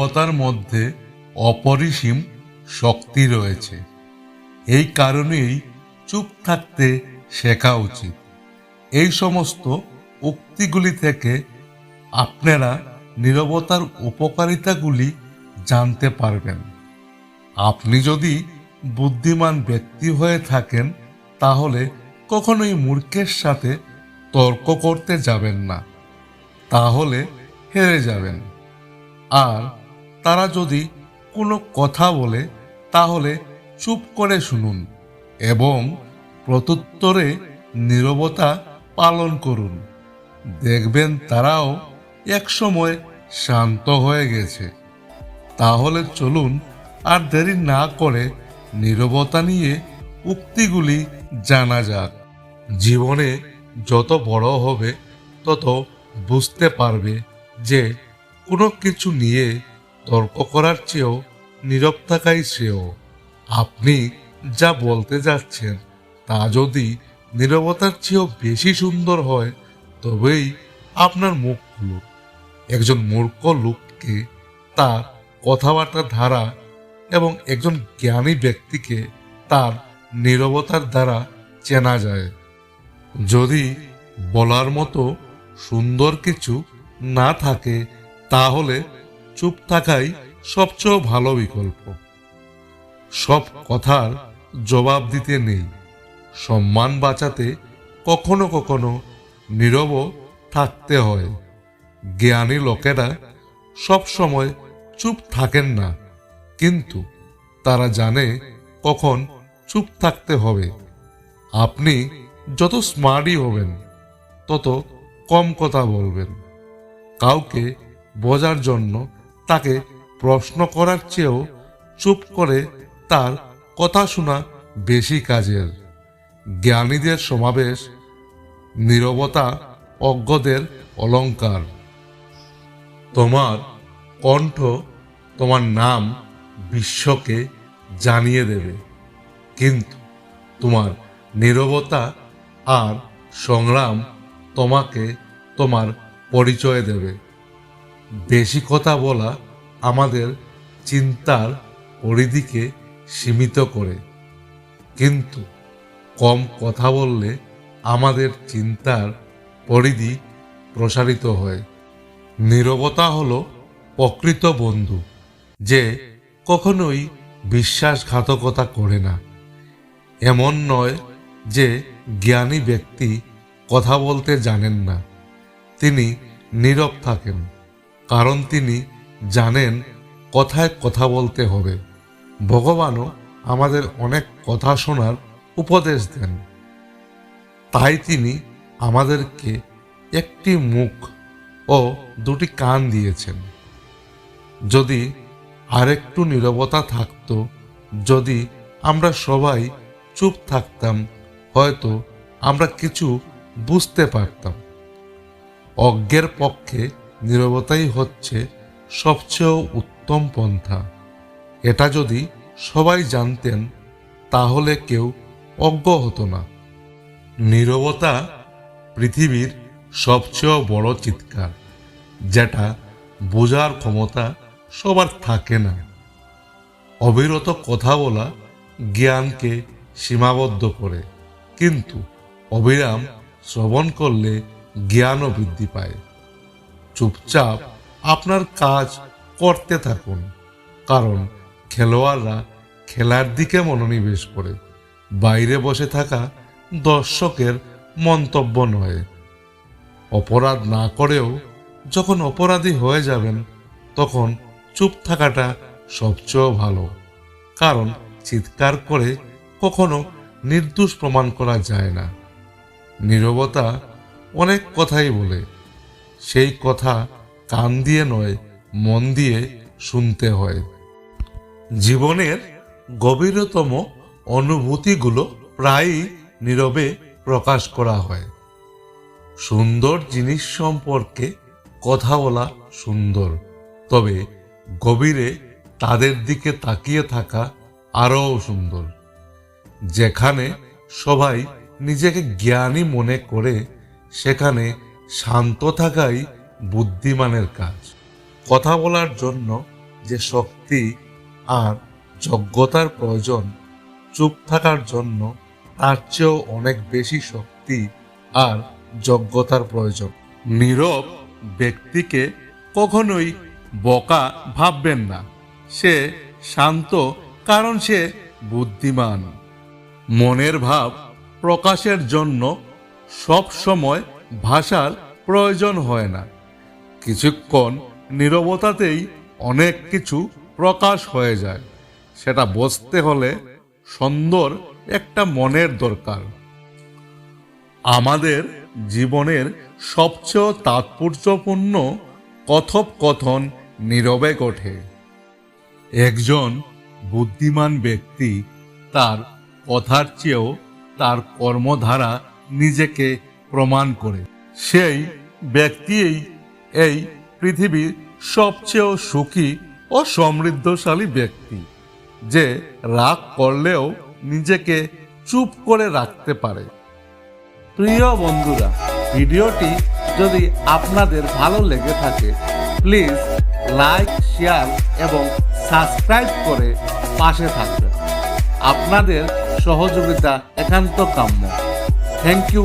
নীরবতার মধ্যে অপরিসীম শক্তি রয়েছে। এই কারণেই চুপ থাকতে শেখা উচিত। এই সমস্ত উক্তিগুলি থেকে আপনারা নীরবতার উপকারিতাগুলি জানতে পারবেন। আপনি যদি বুদ্ধিমান ব্যক্তি হয়ে থাকেন, তাহলে কখনোই মূর্খের সাথে তর্ক করতে যাবেন না। তাহলে হেরে যাবেন। আর তারা যদি কোনো কথা বলে, তাহলে চুপ করে শুনুন এবং প্রত্যুত্তরে নীরবতা পালন করুন। দেখবেন তারাও একসময় শান্ত হয়ে গেছে। তাহলে চলুন আর দেরি না করে নীরবতা নিয়ে উক্তিগুলি জানা যাক। জীবনে যত বড় হবে, তত বুঝতে পারবে যে কোনো কিছু নিয়ে তর্ক করার চেয়েও নীরব থাকাই শ্রেয়। আপনি যা বলতে যাচ্ছেন, তা যদি নীরবতার চেয়েও বেশি সুন্দর হয়, তবেই আপনার মুখ খুলুন একজন মূর্খ লোককে তার কথাবার্তার ধারা এবং একজন জ্ঞানী ব্যক্তিকে তার নীরবতার দ্বারা চেনা যায়। যদি বলার মতো সুন্দর কিছু না থাকে, তাহলে চুপ থাকাই সবচেয়ে ভালো বিকল্প। সব কথার জবাব দিতে নেই। সম্মান বাঁচাতে কখনো কখনো নীরব থাকতে হয়। জ্ঞানী লোকেরা সব সময় চুপ থাকেন না, কিন্তু তারা জানে কখন চুপ থাকতে হবে। আপনি যত স্মার্টই হবেন, তত কম কথা বলবেন। কাউকে বোঝার জন্য তাকে প্রশ্ন করার চেয়েও চুপ করে তার কথা শোনা বেশি কাজের। জ্ঞানীদের সমাবেশ নীরবতা অজ্ঞদের অলংকার তোমার কণ্ঠ তোমার নাম বিশ্বকে জানিয়ে দেবে, কিন্তু তোমার নীরবতা আর সংগ্রাম তোমাকে তোমার পরিচয় দেবে। বেশি কথা বলা আমাদের চিন্তার পরিধিকে সীমিত করে। কিন্তু কম কথা বললে আমাদের চিন্তার পরিধি প্রসারিত হয়। নীরবতা হলো প্রকৃত বন্ধু, যে কখনোই বিশ্বাসঘাতকতা করে না। এমন নয় যে জ্ঞানী ব্যক্তি কথা বলতে জানেন না, তিনি নীরব থাকেন। কারণ তিনি জানেন কথায় কথা বলতে হবে। ভগবানও আমাদের অনেক কথা শোনার উপদেশ দেন। তাই তিনি আমাদেরকে একটি মুখ ও দুটি কান দিয়েছেন। যদি আরেকটু নীরবতা থাকতো, যদি আমরা সবাই চুপ থাকতাম, হয়তো আমরা কিছু বুঝতে পারতাম। অজ্ঞের পক্ষে নীরবতাই হচ্ছে সবচেয়ে উত্তম পন্থা। এটা যদি সবাই জানতেন, তাহলে কেউ অজ্ঞ হতো না। নীরবতা পৃথিবীর সবচেয়ে বড় চিৎকার, যেটা বোঝার ক্ষমতা সবার থাকে না। অবিরত কথা বলা জ্ঞানকে সীমাবদ্ধ করে, কিন্তু অবিরাম শ্রবণ করলে জ্ঞানও বৃদ্ধি পায়। চুপচাপ আপনার কাজ করতে থাকুন। কারণ খেলোয়াড়রা খেলার দিকে মনোনিবেশ করে। বাইরে বসে থাকা দর্শকের মন্তব্য নয়। অপরাধ না করেও যখন অপরাধী হয়ে যাবেন, তখন চুপ থাকাটা সবচেয়ে ভালো। কারণ চিৎকার করে কখনো নির্দোষ প্রমাণ করা যায় না। নীরবতা অনেক কথাই বলে। সেই কথা কান দিয়ে নয়, মন দিয়ে শুনতে হয়। জীবনের গভীরতম অনুভূতিগুলো প্রায়ই নীরবে প্রকাশ করা হয়। সুন্দর জিনিস সম্পর্কে কথা বলা সুন্দর, তবে গভীরে তাদের দিকে তাকিয়ে থাকা আরও সুন্দর, যেখানে সবাই নিজেকে জ্ঞানী মনে করে, সেখানে শান্ত থাকাই বুদ্ধিমানের কাজ। কথা বলার জন্য যে শক্তি আর যোগ্যতার প্রয়োজন, চুপ থাকার জন্য তার চেয়েও অনেক বেশি শক্তি আর যোগ্যতার প্রয়োজন। নীরব ব্যক্তিকে কখনোই বকা ভাববেন না। সে শান্ত, কারণ সে বুদ্ধিমান। মনের ভাব প্রকাশের জন্য সব সময় ভাষার প্রয়োজন হয় না। কিছুক্ষণ নীরবতাতেই অনেক কিছু প্রকাশ হয়ে যায়। সেটা বুঝতে হলে সুন্দর একটা মনের দরকার। আমাদের জীবনের সবচেয়ে তাৎপর্যপূর্ণ কথোপকথন নীরবে ঘটে একজন বুদ্ধিমান ব্যক্তি তার কথার চেয়েও তার কর্মধারা নিজেকে প্রমাণ করে। সেই ব্যক্তিই এই পৃথিবীর সবচেয়ে সুখী ও সমৃদ্ধশালী ব্যক্তি, যে রাগ করলেও নিজেকে চুপ করে রাখতে পারে। প্রিয় বন্ধুরা, ভিডিওটি যদি আপনাদের ভালো লেগে থাকে, প্লিজ লাইক, শেয়ার এবং সাবস্ক্রাইব করে পাশে থাকবেন। আপনাদের সহযোগিতা একান্ত কাম্য। Thank you.